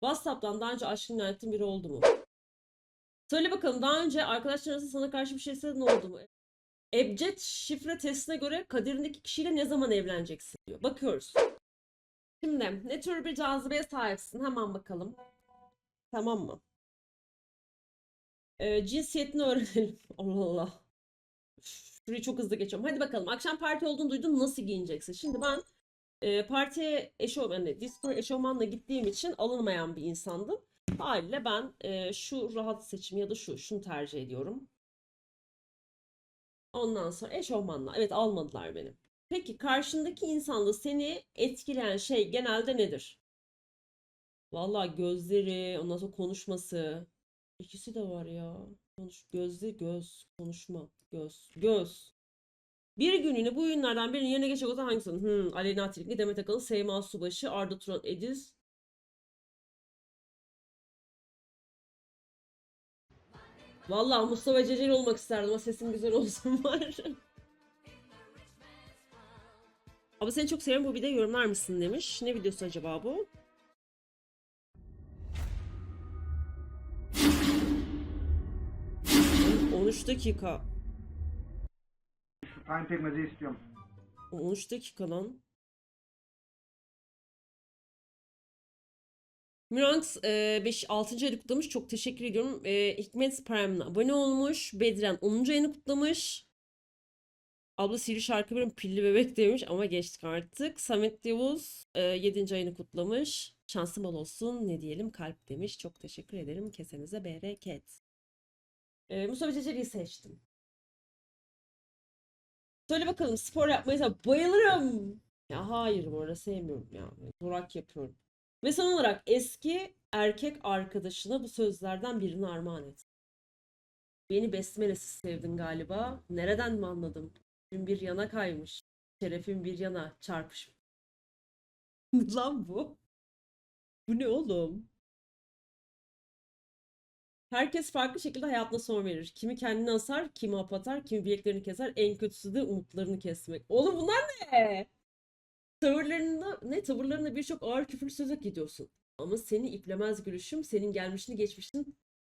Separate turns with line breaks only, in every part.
WhatsApp'tan daha önce aşkın ilan ettiğin biri oldu mu? Söyle bakalım daha önce arkadaşlar arasında sana karşı bir şey istediğin oldu mu? Ebced şifre testine göre kaderindeki kişiyle ne zaman evleneceksin diyor. Bakıyoruz. Şimdi ne tür bir cazibeye sahipsin? Hemen bakalım. Tamam mı? Ee, cinsiyetini öğrenelim. Allah Allah. Şurayı çok hızlı geçiyorum. Hadi bakalım. Akşam parti olduğunu duydun nasıl giyineceksin? Şimdi ben e, partiye eşofman, yani disco eşofmanla gittiğim için alınmayan bir insandım. Haliyle ben e, şu rahat seçim ya da şu, şunu tercih ediyorum. Ondan sonra eşofmanla. Evet almadılar beni. Peki karşındaki insanda seni etkileyen şey genelde nedir? Vallahi gözleri, ondan sonra konuşması. İkisi de var ya. Konuş, gözlü göz, konuşma, göz, göz. Bir günlüğüne bu oyunlardan birinin yerine geçecek olsa hangisi? Hmm, Aleyna Tilki, Demet Akalın, Seyma Subaşı, Arda Turan Ediz. Vallahi Mustafa Ceceli olmak isterdim ama sesim güzel olsun var. Ama seni çok seviyorum bu videoyu yorumlar mısın demiş. Ne videosu acaba bu? On- 13 dakika.
Time pekmezi istiyorum.
13 dakika lan. Miranx 5 6. ayını kutlamış. Çok teşekkür ediyorum. E, Hikmet Prime'la abone olmuş. Bedren 10. ayını kutlamış. Abla Sihirli şarkı benim pilli bebek demiş ama geçtik artık. Samet Yavuz 7. ayını kutlamış. Şansım bol olsun ne diyelim kalp demiş. Çok teşekkür ederim. Kesenize bereket. E, Mustafa Ceceli'yi seçtim. Söyle bakalım spor yapmayı bayılırım. Ya hayır bu arada sevmiyorum ya. Zorak yapıyorum. Ve son olarak eski erkek arkadaşına bu sözlerden birini armağan et. Beni besmelesiz sevdin galiba. Nereden mi anladım? Şerefim bir yana kaymış. Şerefim bir yana çarpış. Lan bu. Bu ne oğlum? Herkes farklı şekilde hayatına son verir. Kimi kendini asar, kimi hap atar, kimi bileklerini keser. En kötüsü de umutlarını kesmek. Oğlum bunlar ne? Tavırlarında ne tavırlarında birçok ağır küfür söz hak ediyorsun. Ama seni iplemez gülüşüm senin gelmişini geçmişini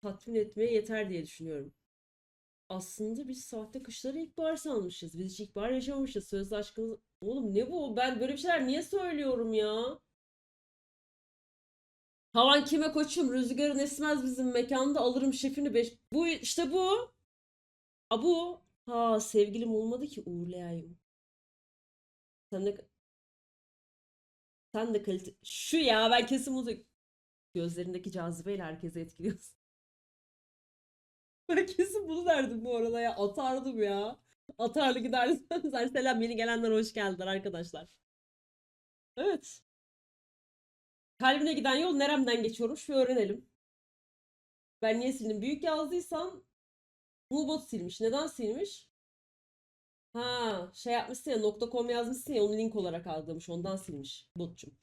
tatmin etmeye yeter diye düşünüyorum. Aslında biz sahte kışları ilkbahar sanmışız. Biz hiç ilkbahar yaşamamışız. Sözlü aşkımız... Oğlum ne bu? Ben böyle bir şeyler niye söylüyorum ya? Havan kime koçum? Rüzgarın esmez bizim mekanda alırım şefini beş... Bu işte bu. A bu. Ha sevgilim olmadı ki uğurlayayım. Sen de sen de kalite... Şu ya ben kesin bunu... Gözlerindeki cazibeyle herkesi etkiliyorsun. Ben kesin bunu derdim bu arada ya. Atardım ya. Atarlı giderdim. Selam yeni gelenler hoş geldiler arkadaşlar. Evet. Kalbine giden yol neremden geçiyormuş bir öğrenelim. Ben niye sildim? Büyük yazdıysam Mubot silmiş. Neden silmiş? Ha, şey yapmışsın ya .com yazmışsın ya onu link olarak algılamış. Ondan silmiş botçum.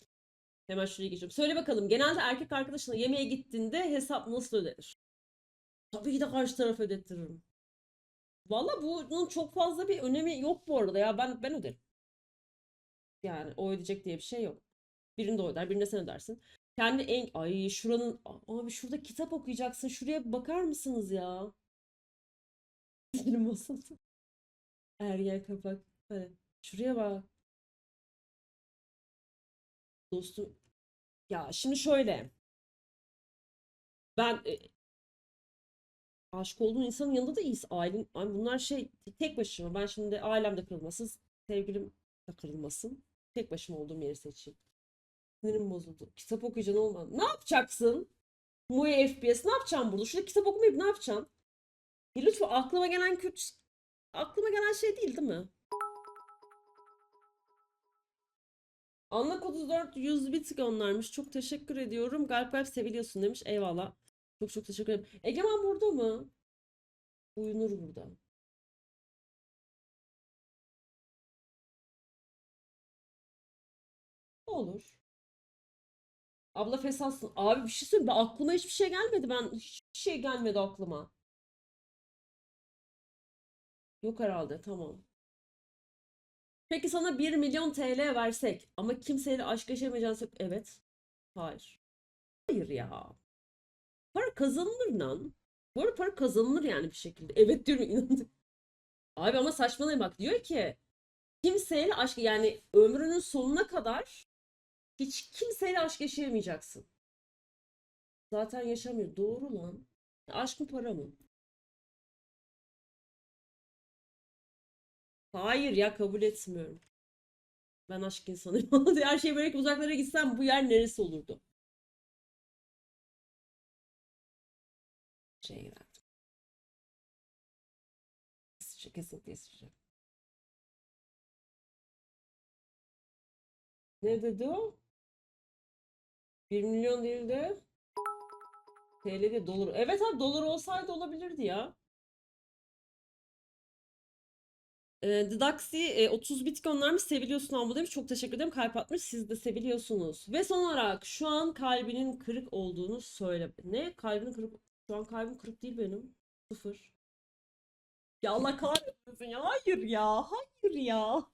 Hemen şuraya geçiyorum. Söyle bakalım genelde erkek arkadaşına yemeğe gittiğinde hesap nasıl ödenir? Tabii ki de karşı taraf ödettiririm. Valla bunun çok fazla bir önemi yok bu arada ya. Ben ben öderim. Yani o ödeyecek diye bir şey yok. Birinde o öder, birinde sen ödersin. Kendi en... Ay şuranın... Abi şurada kitap okuyacaksın. Şuraya bakar mısınız ya? Dilim bozuldu. Ergen kapak. Hadi. Şuraya bak. Dostum. Ya şimdi şöyle. Ben e, aşık olduğun insanın yanında da iyisin. Ailen, ay bunlar şey tek başıma. Ben şimdi ailem de kırılmasın. Sevgilim de kırılmasın. Tek başıma olduğum yeri seçeyim. Sinirim bozuldu. Kitap okuyacaksın olmaz. Ne yapacaksın? Muye FPS ne yapacaksın burada? Şurada kitap okumayıp ne yapacaksın? Ya lütfen aklıma gelen kötü aklıma gelen şey değil değil mi? Anlak 34 100 bit göndermiş. Çok teşekkür ediyorum. Galip galip seviliyorsun demiş. Eyvallah. Çok çok teşekkür ederim. Egemen burada mı? Uyunur burada. Olur. Abla fesatsın. Abi bir şey söyleyeyim. Aklıma hiçbir şey gelmedi. Ben hiçbir şey gelmedi aklıma. Yok herhalde. Tamam. Peki sana 1 milyon TL versek ama kimseyle aşk yaşamayacağını Evet. Hayır. Hayır ya. Para kazanılır lan. Bu arada para kazanılır yani bir şekilde. Evet diyorum inanın. Abi ama saçmalayın bak diyor ki kimseyle aşk yani ömrünün sonuna kadar hiç kimseyle aşk yaşayamayacaksın. Zaten yaşamıyor. Doğru lan. Aşk mı para mı? Hayır ya kabul etmiyorum. Ben aşk insanıyım. Her şey böyle uzaklara gitsem bu yer neresi olurdu? Şey verdim. Kesinlikle İsviçre. Ne dedi o? 1 milyon değil de TL değil dolar. Evet abi dolar olsaydı olabilirdi ya. Ee, Didaxi e, 30 bit göndermiş. Seviliyorsun abla demiş. Çok teşekkür ederim. Kalp atmış. Siz de seviliyorsunuz. Ve son olarak şu an kalbinin kırık olduğunu söyle. Ne? Kalbinin kırık. Şu an kalbim kırık değil benim. Sıfır. Ya Allah kahretmesin ya. Hayır ya. Hayır ya.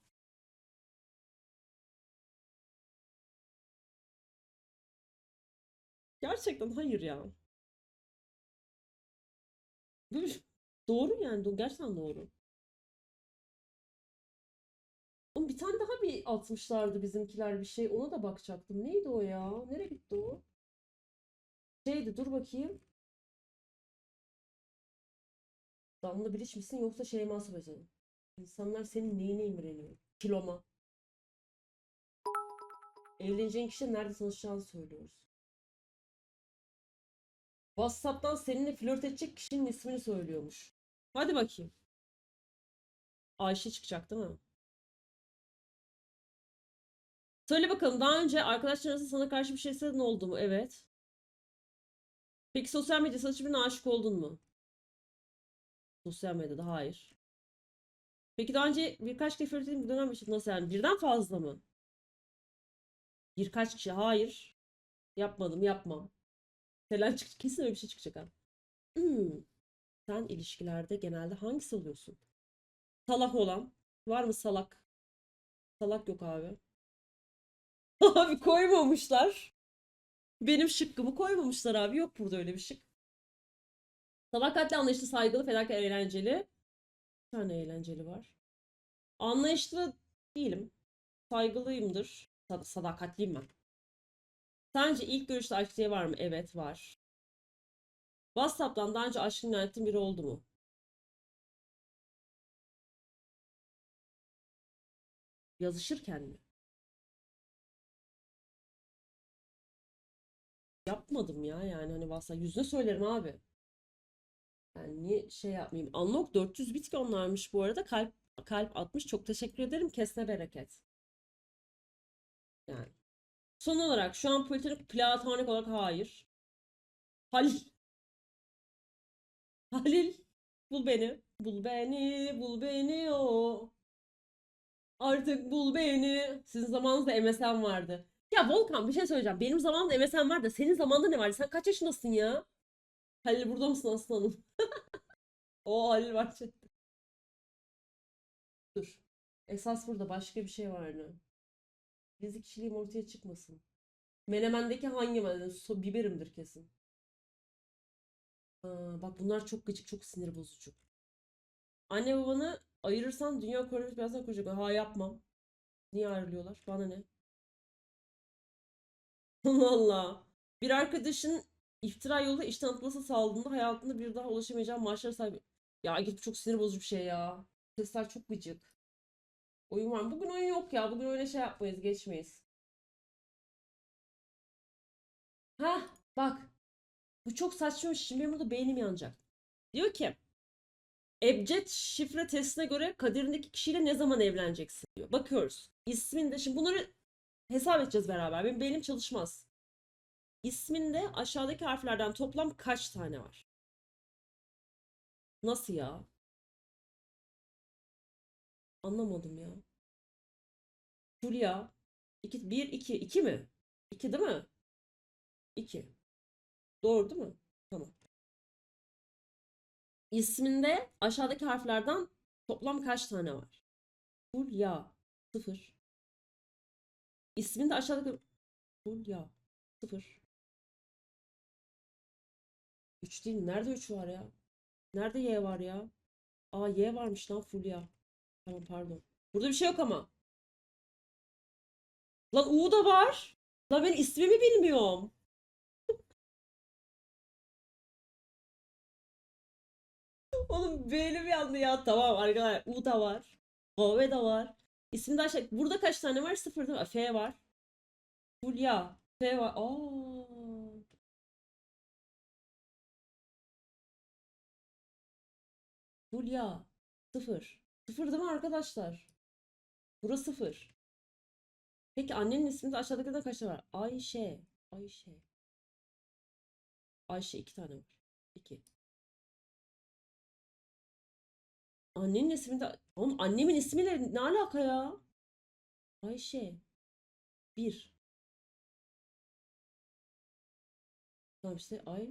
Gerçekten hayır ya. Doğru yani. Gerçekten doğru. Oğlum bir tane daha bir atmışlardı bizimkiler bir şey. Ona da bakacaktım. Neydi o ya? Nereye gitti o? Şeydi dur bakayım. Damla Bilic misin yoksa Şeyma Subaşı mı? İnsanlar senin neyine imreniyor? Kiloma. Evleneceğin kişiyle nerede tanışacağını söylüyoruz. WhatsApp'tan seninle flört edecek kişinin ismini söylüyormuş. Hadi bakayım. Ayşe çıkacak değil mi? Söyle bakalım daha önce arkadaşların arasında sana karşı bir şey hissettin oldu mu? Evet. Peki sosyal medya saçı birine aşık oldun mu? Sosyal medyada hayır. Peki daha önce birkaç kez flört ettiğin bir dönem yaşadın. Nasıl yani? Birden fazla mı? Birkaç kişi. Hayır. Yapmadım, yapmam. Selen çık kesin öyle bir şey çıkacak ha. Hmm. Sen ilişkilerde genelde hangisi oluyorsun? Salak olan. Var mı salak? Salak yok abi. Abi koymamışlar. Benim şıkkımı koymamışlar abi. Yok burada öyle bir şık. Sadakatli, anlayışlı, saygılı, fedakar, eğlenceli. Bir tane eğlenceli var. Anlayışlı değilim. Saygılıyımdır. Sad- sadakatliyim ben. Sence ilk görüşte diye var mı? Evet var. WhatsApp'tan daha önce aşkını ilan ettiğin biri oldu mu? Yazışırken mi? Yapmadım ya yani hani WhatsApp yüzüne söylerim abi. Yani niye şey yapmayayım? Unlock 400 bit göndermiş bu arada. Kalp kalp atmış. Çok teşekkür ederim. Kesme bereket. Yani. Son olarak şu an platonik platonik olarak hayır. Halil. Halil. Bul beni. Bul beni. Bul beni o. Artık bul beni. Sizin zamanınızda MSN vardı. Ya Volkan bir şey söyleyeceğim. Benim zamanımda MSN var da senin zamanında ne vardı? Sen kaç yaşındasın ya? Halil burada mısın aslanım? O Halil chatte. Dur. Esas burada başka bir şey vardı. Gizli kişiliğim ortaya çıkmasın. Menemen'deki hangi menemen? So biberimdir kesin. Aa, bak bunlar çok gıcık, çok sinir bozucu. Anne babanı ayırırsan dünya koronavirüs birazdan kuracak. Ha yapmam. Niye ayrılıyorlar? Bana ne? Allah. Bir arkadaşın iftira yoluyla işten atılması sağladığında hayatında bir daha ulaşamayacağın maaşlara sahip. Ya git çok sinir bozucu bir şey ya. Sesler çok gıcık. Oyun var mı? Bugün oyun yok ya. Bugün öyle şey yapmayız. Geçmeyiz. Hah bak. Bu çok saçma bir şey. Şimdi benim burada beynim yanacak. Diyor ki Ebced şifre testine göre kaderindeki kişiyle ne zaman evleneceksin diyor. Bakıyoruz. İsminde şimdi bunları hesap edeceğiz beraber. Benim beynim çalışmaz. İsminde aşağıdaki harflerden toplam kaç tane var? Nasıl ya? Anlamadım ya. Fulya. 2, 1, 2. 2 mi? 2 değil mi? 2. Doğru değil mi? Tamam. İsminde aşağıdaki harflerden toplam kaç tane var? Fulya. 0. İsminde aşağıdaki Fulya. 0. 3 değil. Nerede 3 var ya? Nerede Y var ya? Aa Y varmış lan Fulya. Tamam pardon. Burada bir şey yok ama. Lan U da var. Lan ben ismimi bilmiyorum. Oğlum benim yandı ya. Tamam arkadaşlar. U da var. V da var. İsmi de aşağı. Burada kaç tane var? Sıfır değil mi? F var. Fulya. F var. Aa. Fulya. Sıfır. Sıfır değil mi arkadaşlar? Burası sıfır. Peki annenin isminde aşağıdakilerden kaç tane var? Ayşe. Ayşe. Ayşe iki tane var. İki. Annenin isminde... Oğlum annemin ismiyle ne alaka ya? Ayşe. Bir. Tamam işte ay.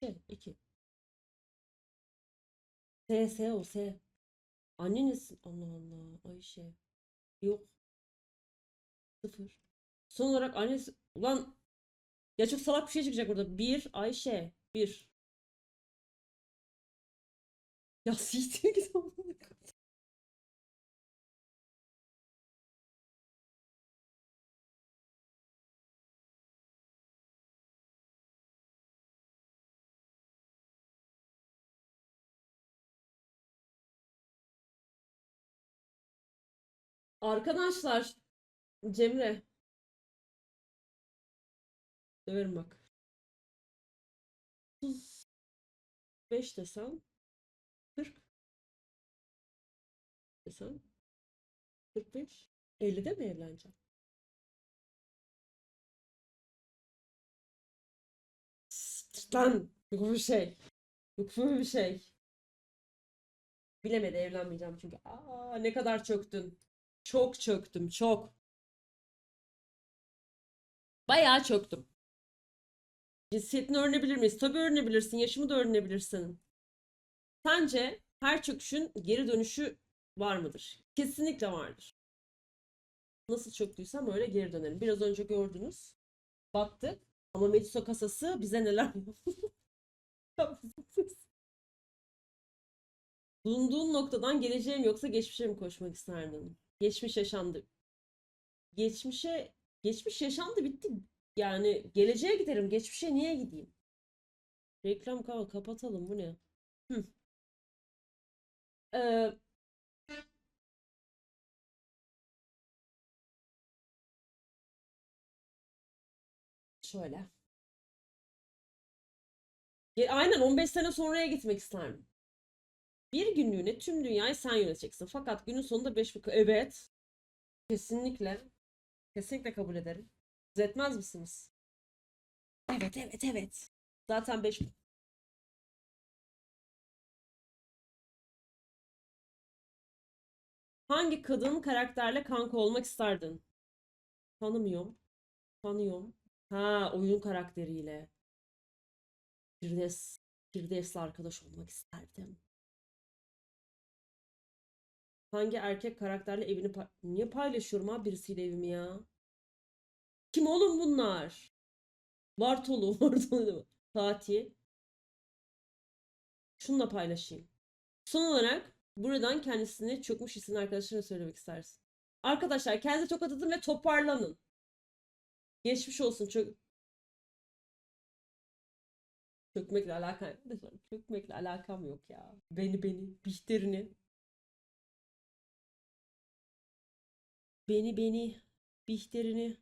Şey, iki. S, S o S. Annenin ismi... Allah Allah. Ayşe. Yok. Sıfır. Son olarak annesi... Ulan... Ya çok salak bir şey çıkacak burada. Bir Ayşe. Bir. Ya siktir git amına Arkadaşlar Cemre Döverim bak 35 desem 40 desem 45 50'de mi evleneceğim? Lan böyle bir şey. Böyle bir şey. Bilemedi evlenmeyeceğim çünkü. Aa ne kadar çöktün. Çok çöktüm çok. Bayağı çöktüm. Cinsiyetini öğrenebilir miyiz? Tabii öğrenebilirsin. Yaşımı da öğrenebilirsin. Sence her çöküşün geri dönüşü var mıdır? Kesinlikle vardır. Nasıl çöktüysem öyle geri dönerim. Biraz önce gördünüz. Baktık. Ama Metiso kasası bize neler. Bulunduğun noktadan geleceğe mi yoksa geçmişe mi koşmak isterdin? Geçmiş yaşandı. Geçmişe, geçmiş yaşandı bitti. Yani geleceğe giderim. Geçmişe niye gideyim? Reklam kal kapatalım bu ne? Hı. Ee, şöyle. Aynen 15 sene sonraya gitmek isterdim. Bir günlüğüne tüm dünyayı sen yöneteceksin. Fakat günün sonunda 5 Evet. Kesinlikle. Kesinlikle kabul ederim. Siz etmez misiniz? Evet, evet, evet. Zaten 5 Hangi kadın karakterle kanka olmak isterdin? Tanımıyorum. Tanıyorum. Ha, oyun karakteriyle. Firdevs. Firdevs'le arkadaş olmak isterdim. Hangi erkek karakterle evini pa- Niye paylaşıyorum abi birisiyle evimi ya? Kim oğlum bunlar? Bartolu, Bartolu? Fatih. Şununla paylaşayım. Son olarak buradan kendisini çökmüş hissin arkadaşlarına söylemek istersin. Arkadaşlar kendinize çok atın ve toparlanın. Geçmiş olsun çök Çökmekle alakam. Çökmekle alakam yok ya. Beni beni, Bihter'ini. Beni beni, Bihter'ini.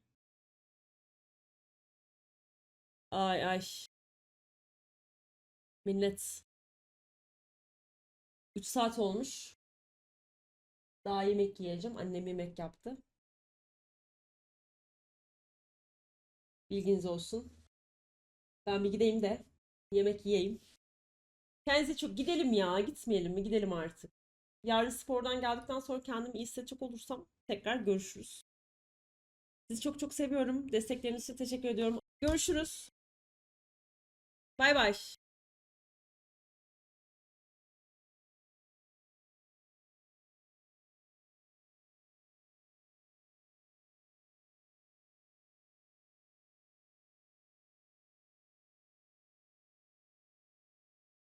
Ay ay. Millet. 3 saat olmuş. Daha yemek yiyeceğim. Annem yemek yaptı. Bilginiz olsun. Ben bir gideyim de yemek yiyeyim. Kendinize çok gidelim ya. Gitmeyelim mi? Gidelim artık. Yarın spordan geldikten sonra kendimi iyi hissedecek olursam tekrar görüşürüz. Sizi çok çok seviyorum. Destekleriniz için teşekkür ediyorum. Görüşürüz. Bay bay.